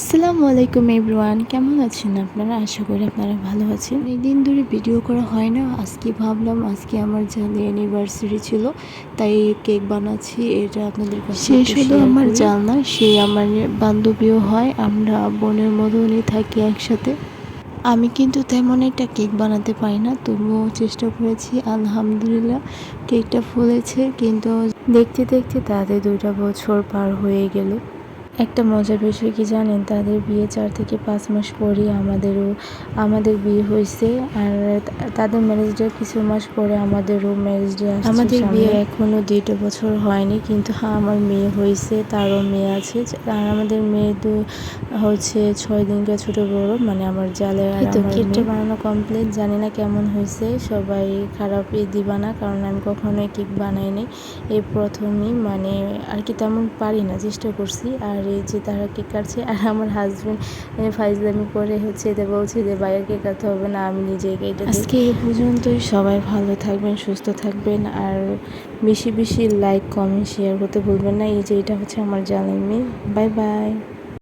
আসসালামু আলাইকুম এভরিওয়ান কেমন আছেন আপনারা? আশা করি আপনারা ভালো আছেন। অনেক দিন ধরে ভিডিও করা হয় না আজকে ভাবলাম আজকে আমার জানি অ্যানিভার্সারি ছিল তাই কেক বানাচ্ছি এটা আপনাদের কাছে সে শুধু আমার। জাল না সে আমার বান্ধবীও হয় আমরা বোনের মতনই থাকি একসাথে। আমি কিন্তু তেমন একটা কেক বানাতে পারি না তবুও চেষ্টা করেছি আলহামদুলিল্লাহ কেকটা ফুলেছে কিন্তু দেখতে দেখতে তাদের দুইটা বছর পার হয়ে গেল। একটা মজার বিষয় কি জানেন? তাদের বিয়ে চার থেকে পাঁচ মাস পরই আমাদেরও আমাদের বিয়ে হয়েছে আর তাদের ম্যারেজ ডে কিছু মাস পরে আমাদেরও ম্যারেজ ডে আমাদের বিয়ে এখনও দুইটা বছর হয়নি কিন্তু হ্যাঁ আমার মেয়ে হয়েছে তারও মেয়ে আছে। আর আমাদের মেয়ে তো হচ্ছে ছয় দিনকে ছোট বড় মানে আমার জালে আর তো কেকটা কেকটা বানানো কমপ্লিট জানি না কেমন হয়েছে সবাই খারাপই দিবা না কারণ আমি কখনোই কেক বানাইনি। এই প্রথমই মানে আর কি তেমন পারি না চেষ্টা করছি। আর এই যে তারা কেক কাটছে? আর আমার হাজব্যান্ড ফাইজলামি করে হচ্ছে এটা বলছে যে বাইরে কেক কাটতে হবে না, আমি নিজে কেটে আজকে এই পর্যন্তই। সবাই ভালো থাকবেন, সুস্থ থাকবেন। আর বেশি বেশি লাইক কমেন্ট শেয়ার করতে ভুলবেন না। এই যে, এটা হচ্ছে আমার জানাই মেয়ে বাই বাই।